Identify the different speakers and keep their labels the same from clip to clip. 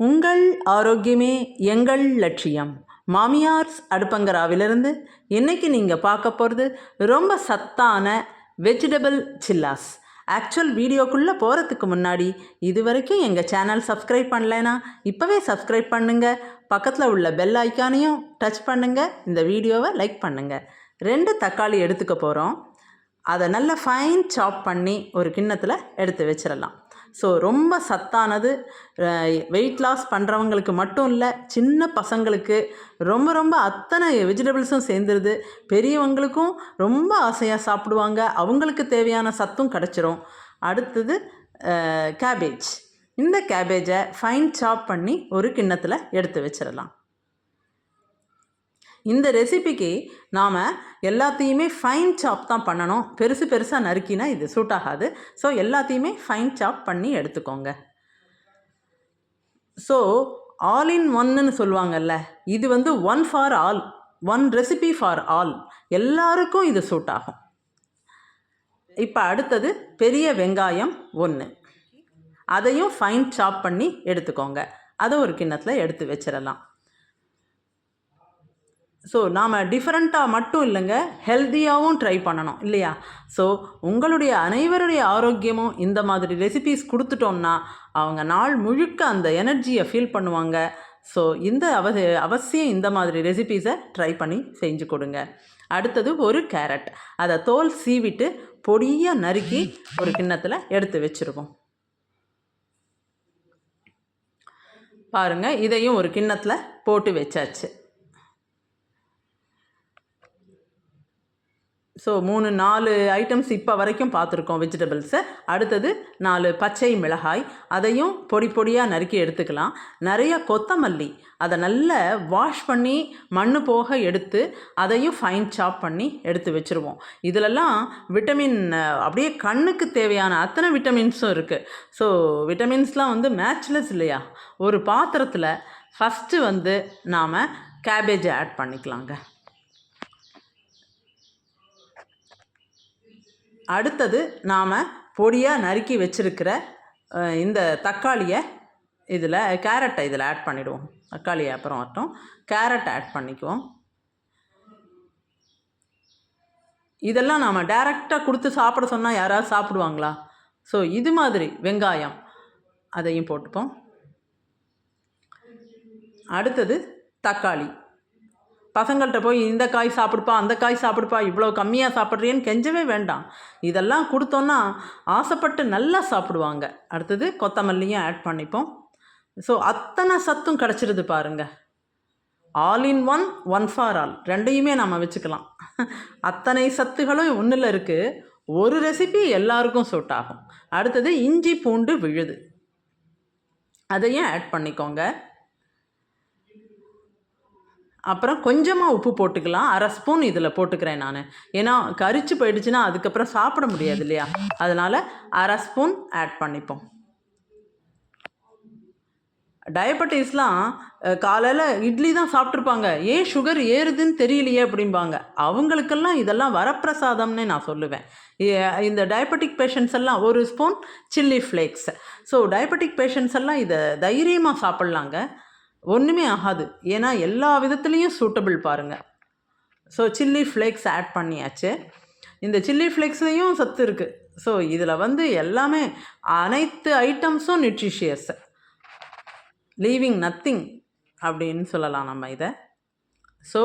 Speaker 1: உங்கள் ஆரோக்கியமே எங்கள் லட்சியம். மாமியார்ஸ் அடுப்பங்கராவிலிருந்து இன்றைக்கி நீங்கள் பார்க்க போகிறது ரொம்ப சத்தான வெஜிடபிள் சில்லாஸ் ஆக்சுவல் வீடியோக்குள்ளே போகிறதுக்கு முன்னாடி இது வரைக்கும் எங்கள் சேனல் சப்ஸ்கிரைப் பண்ணலைன்னா இப்போவே சப்ஸ்கிரைப் பண்ணுங்கள் பக்கத்தில் உள்ள பெல் ஐக்கானையும் டச் பண்ணுங்கள் இந்த வீடியோவை லைக் பண்ணுங்கள் ரெண்டு தக்காளி எடுத்துக்க போகிறோம் அதை நல்லா ஃபைன் சாப் பண்ணி ஒரு கிண்ணத்தில் எடுத்து வச்சிடலாம். ஸோ ரொம்ப சத்தானது. வெயிட் லாஸ் பண்ணுறவங்களுக்கு மட்டும் இல்லை சின்ன பசங்களுக்கு ரொம்ப ரொம்ப அத்தனை வெஜிடபிள்ஸும் சேர்ந்துருது. பெரியவங்களுக்கும் ரொம்ப ஆசையாக சாப்பிடுவாங்க. அவங்களுக்கு தேவையான சத்தும் கிடச்சிரும். அடுத்தது கேபேஜ் இந்த கேபேஜை ஃபைன் சாப் பண்ணி ஒரு கிண்ணத்தில் எடுத்து வச்சிடலாம் இந்த ரெசிபிக்கு நாம் எல்லாத்தையுமே ஃபைன் சாப் தான் பண்ணணும். பெருசு பெருசாக நறுக்கினா இது சூட் ஆகாது. ஸோ எல்லாத்தையுமே ஃபைன் சாப் பண்ணி எடுத்துக்கோங்க. ஸோ ஆல் இன் ஒன்னு சொல்லுவாங்கல்ல இது வந்து one for all one recipe for all எல்லாருக்கும் இது சூட் ஆகும். இப்போ அடுத்தது பெரிய வெங்காயம் ஒன்று அதையும் ஃபைன் சாப் பண்ணி எடுத்துக்கோங்க. அதை ஒரு கிண்ணத்தில் எடுத்து வச்சிடலாம். ஸோ நாம் டிஃப்ரெண்ட்டாக மட்டும் இல்லைங்க ஹெல்த்தியாகவும் ட்ரை பண்ணணும் இல்லையா? ஸோ உங்களுடைய அனைவருடைய ஆரோக்கியமும் இந்த மாதிரி ரெசிபீஸ் கொடுத்துட்டோம்னா அவங்க நாள் முழுக்க அந்த எனர்ஜியை ஃபீல் பண்ணுவாங்க. ஸோ இந்த அவ அவசியம் இந்த மாதிரி ரெசிபீஸை ட்ரை பண்ணி செஞ்சு கொடுங்க. அடுத்தது ஒரு கேரட் அதை தோல் சீவிட்டு பொடியாக நறுக்கி ஒரு கிண்ணத்தில் எடுத்து வச்சுருவோம். பாருங்கள் இதையும் ஒரு கிண்ணத்தில் போட்டு வச்சாச்சு. ஸோ மூணு நாலு ஐட்டம்ஸ் இப்போ வரைக்கும் பார்த்துருக்கோம் வெஜிடபிள்ஸை அடுத்தது நாலு பச்சை மிளகாய். அதையும் பொடி பொடியாக நறுக்கி எடுத்துக்கலாம். நிறைய கொத்தமல்லி. அதை நல்லா வாஷ் பண்ணி மண் போக எடுத்து அதையும் ஃபைன் சாப் பண்ணி எடுத்து வச்சுருவோம். இதிலெல்லாம் விட்டமின் அப்படியே கண்ணுக்கு தேவையான அத்தனை விட்டமின்ஸும் இருக்குது ஸோ விட்டமின்ஸ்லாம் வந்து மேட்ச்லெஸ் இல்லையா? ஒரு பாத்திரத்தில் ஃபஸ்ட்டு வந்து நாம் கேபேஜை ஆட் பண்ணிக்கலாங்க. அடுத்தது நாம் பொடியாக நறுக்கி வச்சுருக்கிற இந்த தக்காளியை இதில் கேரட்டை இதில் ஆட் பண்ணிவிடுவோம் தக்காளியை அப்புறம் மட்டும் கேரட் ஆட் பண்ணிக்குவோம். இதெல்லாம் நாம் டைரெக்டாக கொடுத்து சாப்பிட சொன்னால் யாராவது சாப்பிடுவாங்களா? ஸோ இது மாதிரி வெங்காயம் அதையும் போட்டுப்போம். அடுத்தது தக்காளி. பசங்கள்கிட்ட போய் இந்த காய் சாப்பிடுப்பா அந்த காய் சாப்பிடுப்பா இவ்வளோ கம்மியாக சாப்பிட்றீன்னு கெஞ்சவே வேண்டாம். இதெல்லாம் கொடுத்தோன்னா ஆசைப்பட்டு நல்லா சாப்பிடுவாங்க. அடுத்தது கொத்தமல்லியும் ஆட் பண்ணிப்போம். ஸோ அத்தனை சத்தும் கிடச்சிருது பாருங்கள் all in one one for all ரெண்டையுமே நம்ம வச்சுக்கலாம். அத்தனை சத்துகளும் ஒன்றில் இருக்குது ஒரு ரெசிபி எல்லாருக்கும் சூட் ஆகும். அடுத்தது இஞ்சி பூண்டு விழுது. அதையும் ஆட் பண்ணிக்கோங்க. அப்புறம் கொஞ்சமாக உப்பு போட்டுக்கலாம். அரை ஸ்பூன் இதில் போட்டுக்கிறேன் நான். ஏன்னா கரிச்சு போயிடுச்சுன்னா அதுக்கப்புறம் சாப்பிட முடியாது இல்லையா? அதனால் அரை ஸ்பூன் ஆட் பண்ணிப்போம். டயபெட்டிஸ்லாம் காலையில் இட்லி தான் சாப்பிட்ருப்பாங்க ஏன் சுகர் ஏறுதுன்னு தெரியலையே அப்படிம்பாங்க. அவங்களுக்கெல்லாம் இதெல்லாம் வரப்பிரசாதம்னே நான் சொல்லுவேன். இந்த டயபெட்டிக் பேஷண்ட்ஸ் எல்லாம் ஒரு spoon chilli flakes so diabetic patients எல்லாம் இதை தைரியமாக சாப்பிட்லாங்க. ஒன்றுமே ஆகாது. ஏன்னா எல்லா விதத்துலேயும் சூட்டபிள் பாருங்கள் ஸோ சில்லி ஃப்ளேக்ஸ் ஆட் பண்ணியாச்சு. இந்த சில்லி ஃப்ளேக்ஸ்லேயும் சத்து இருக்குது ஸோ இதில் வந்து எல்லாமே அனைத்து ஐட்டம்ஸும் நியூட்ரிஷியஸ் லீவிங் நத்திங் அப்படின்னு சொல்லலாம் நம்ம இதை. ஸோ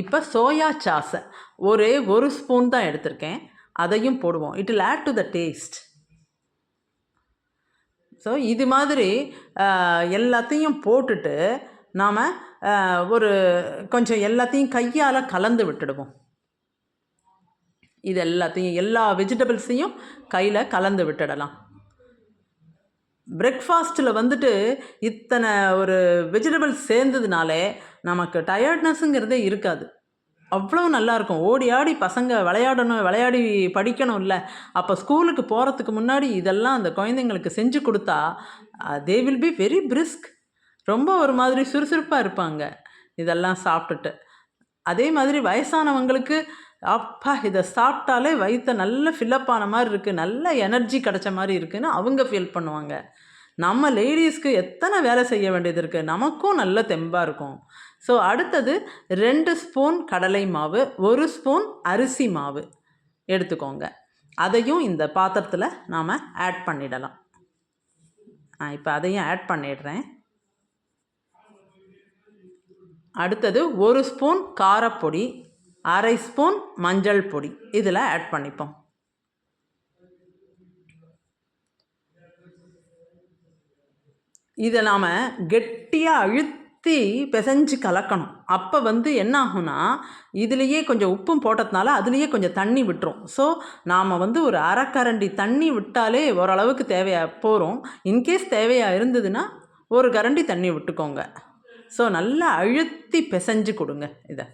Speaker 1: இப்போ சோயா சாஸை ஒரே ஒரு ஸ்பூன் தான் எடுத்திருக்கேன். அதையும் போடுவோம். It will add to the taste so இது மாதிரி எல்லாத்தையும் போட்டுட்டு நாம் ஒரு கொஞ்சம் எல்லாத்தையும் கையால் கலந்து விட்டுடுவோம். இது எல்லாத்தையும் எல்லா வெஜிடபிள்ஸையும் கையில் கலந்து விட்டுடலாம். பிரேக்ஃபாஸ்ட்டில் வந்துட்டு இத்தனை ஒரு வெஜிடபிள்ஸ் சேர்ந்ததுனாலே நமக்கு டயர்ட்னஸ்ஸுங்கிறதே இருக்காது. அவ்வளோ நல்லாயிருக்கும். ஓடி ஆடி பசங்க விளையாடணும் விளையாடி படிக்கணும் இல்லை அப்போ ஸ்கூலுக்கு போகிறதுக்கு முன்னாடி இதெல்லாம் அந்த குழந்தைங்களுக்கு செஞ்சு கொடுத்தா they will be very brisk ரொம்ப ஒரு மாதிரி சுறுசுறுப்பாக இருப்பாங்க இதெல்லாம் சாப்பிட்டுட்டு. அதே மாதிரி வயசானவங்களுக்கு அப்பா இதை சாப்பிட்டாலே வயிற்ற நல்ல ஃபில்லப் ஆன மாதிரி இருக்குது நல்ல எனர்ஜி கிடச்ச மாதிரி இருக்குதுன்னு அவங்க ஃபீல் பண்ணுவாங்க. நம்ம லேடிஸ்க்கு எத்தனை வேலை செய்ய வேண்டியது இருக்குது நமக்கும் நல்ல தெம்பாக இருக்கும். ஸோ அடுத்தது ரெண்டு ஸ்பூன் கடலை மாவு ஒரு ஸ்பூன் அரிசி மாவு எடுத்துக்கோங்க. அதையும் இந்த பாத்திரத்தில் நாம் ஆட் பண்ணிடலாம். இப்போ அதையும் ஆட் பண்ணிடுறேன். அடுத்தது ஒரு ஸ்பூன் காரப்பொடி அரை ஸ்பூன் மஞ்சள் பொடி. இதில் ஆட் பண்ணிப்போம். இதை நாம் கெட்டியாக சுற்றி பிசைஞ்சு கலக்கணும். அப்போ வந்து என்ன ஆகும்னா இதுலேயே கொஞ்சம் உப்பும் போட்டதுனால அதுலேயே கொஞ்சம் தண்ணி விட்டுரும். ஸோ நாம் வந்து ஒரு அரைக்கரண்டி தண்ணி விட்டாலே ஓரளவுக்கு தேவையாக போகிறோம் இன்கேஸ் தேவையாக இருந்ததுன்னா ஒரு கரண்டி தண்ணி விட்டுக்கோங்க. ஸோ நல்லா அழுத்தி பிசைஞ்சு கொடுங்க இதை.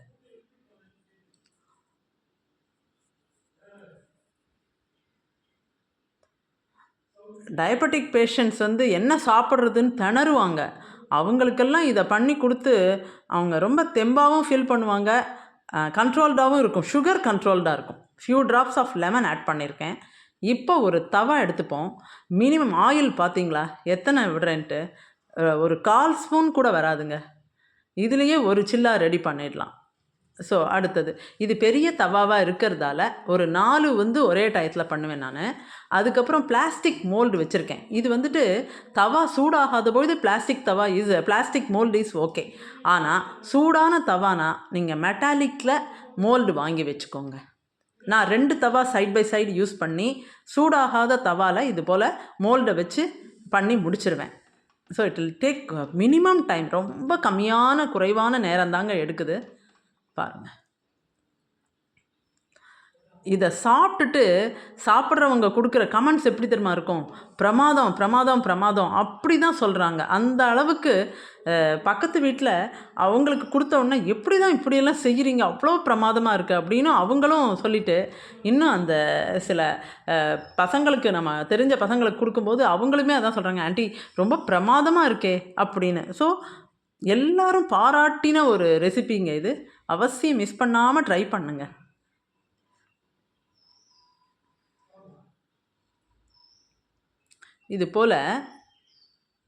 Speaker 1: டயபெட்டிக் பேஷண்ட்ஸ் வந்து என்ன சாப்பிட்றதுன்னு திணறுவாங்க. அவங்களுக்கெல்லாம் இதை பண்ணி கொடுத்து அவங்க ரொம்ப தெம்பாகவும் ஃபீல் பண்ணுவாங்க. கண்ட்ரோல்டாகவும் இருக்கும். சுகர் கண்ட்ரோல்டாக இருக்கும். Few drops of lemon add பண்ணியிருக்கேன் இப்போ ஒரு தவா எடுத்துப்போம். மினிமம் ஆயில் பார்த்தீங்களா? எத்தனை விடுறேன்ட்டு? ஒரு கால் ஸ்பூன் கூட வராதுங்க. இதுலேயே ஒரு சில்லா ரெடி பண்ணிடலாம். ஸோ அடுத்தது. இது பெரிய தவாவாக இருக்கிறதால ஒரு நாலு வந்து ஒரே டயத்தில் பண்ணுவேன் நான். அதுக்கப்புறம் பிளாஸ்டிக் மோல்டு வச்சுருக்கேன். இது வந்துட்டு தவா சூடாகாத பொழுது plastic tawa is plastic mould is okay ஆனால் சூடான தவானா நீங்கள் மெட்டாலிக்கில் மோல்டு வாங்கி வச்சுக்கோங்க. நான் ரெண்டு தவா சைட் பை சைடு யூஸ் பண்ணி சூடாகாத தவாவில் இது போல் மோல்டை வச்சு பண்ணி முடிச்சிருவேன். So it will take minimum time ரொம்ப கம்மியான குறைவான நேரம் தாங்க எடுக்குது. பாருங்கள் இதை சாப்பிட்டுட்டு சாப்பிட்றவங்க கொடுக்குற கமெண்ட்ஸ் எப்படி தெரியுமா இருக்கும்? பிரமாதம் பிரமாதம் பிரமாதம் அப்படி தான் சொல்கிறாங்க அந்த அளவுக்கு பக்கத்து வீட்டில் அவங்களுக்கு கொடுத்த எப்படி தான் இப்படியெல்லாம் செய்கிறீங்க அவ்வளோ பிரமாதமாக இருக்குது அப்படின்னு அவங்களும் சொல்லிட்டு இன்னும் அந்த சில பசங்களுக்கு நம்ம தெரிஞ்ச பசங்களுக்கு கொடுக்கும்போது அவங்களுமே அதான் சொல்கிறாங்க ஆண்டி ரொம்ப பிரமாதமாக இருக்கே அப்படின்னு. ஸோ எல்லாரும் பாராட்டின ஒரு ரெசிபிங்க இது. அவசியம் மிஸ் பண்ணாமல் ட்ரை பண்ணுங்கள் இது போல்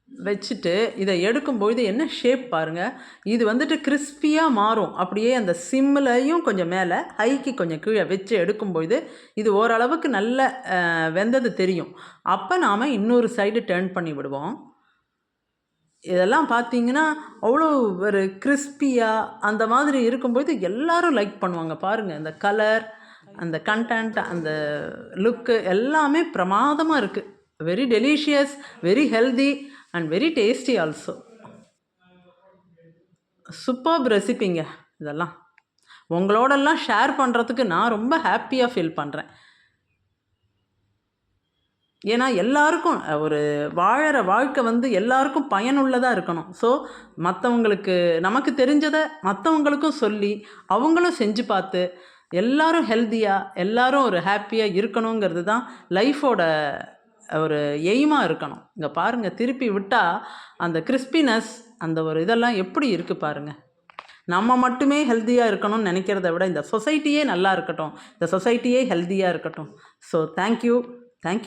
Speaker 1: வச்சுட்டு இதை எடுக்கும்பொழுது என்ன ஷேப் பாருங்கள் இது வந்துட்டு கிறிஸ்பியாக மாறும். அப்படியே அந்த சிம்மிலையும் கொஞ்சம் மேலே ஹைக்கு கொஞ்சம் கீழே வச்சு எடுக்கும்பொழுது இது ஓரளவுக்கு நல்ல வெந்தது தெரியும். அப்போ நாம் இன்னொரு சைடு டேர்ன் பண்ணி விடுவோம். இதெல்லாம் பார்த்தீங்கன்னா அவ்வளோ ஒரு கிறிஸ்பியாக அந்த மாதிரி இருக்கும்போது எல்லாரும் லைக் பண்ணுவாங்க. பாருங்கள் அந்த கலர் அந்த கண்டென்ட் அந்த லுக்கு எல்லாமே பிரமாதமாக இருக்குது very delicious very healthy and very tasty also superb ரெசிப்பிங்க இதெல்லாம். உங்களோடெல்லாம் ஷேர் பண்ணுறதுக்கு நான் ரொம்ப ஹாப்பியாக ஃபீல் பண்ணுறேன் ஏன்னா எல்லாருக்கும் ஒரு வாழற வாழ்க்கை வந்து எல்லாருக்கும் பயனுள்ளதாக இருக்கணும். ஸோ மற்றவங்களுக்கு நமக்கு தெரிஞ்சதை மற்றவங்களுக்கும் சொல்லி அவங்களும் செஞ்சு பார்த்து எல்லாரும் ஹெல்த்தியாக எல்லாரும் ஒரு ஹாப்பியாக இருக்கணுங்கிறது தான் லைஃபோட ஒரு எய்மாக இருக்கணும். இங்கே பாருங்கள் திருப்பி விட்டால் அந்த கிறிஸ்பினஸ் அந்த ஒரு இதெல்லாம் எப்படி இருக்குது பாருங்கள் நம்ம மட்டுமே ஹெல்த்தியாக இருக்கணும்னு நினைக்கிறத விட இந்த சொசைட்டியே நல்லா இருக்கட்டும். இந்த சொசைட்டியே ஹெல்த்தியாக இருக்கட்டும். So thank you thank you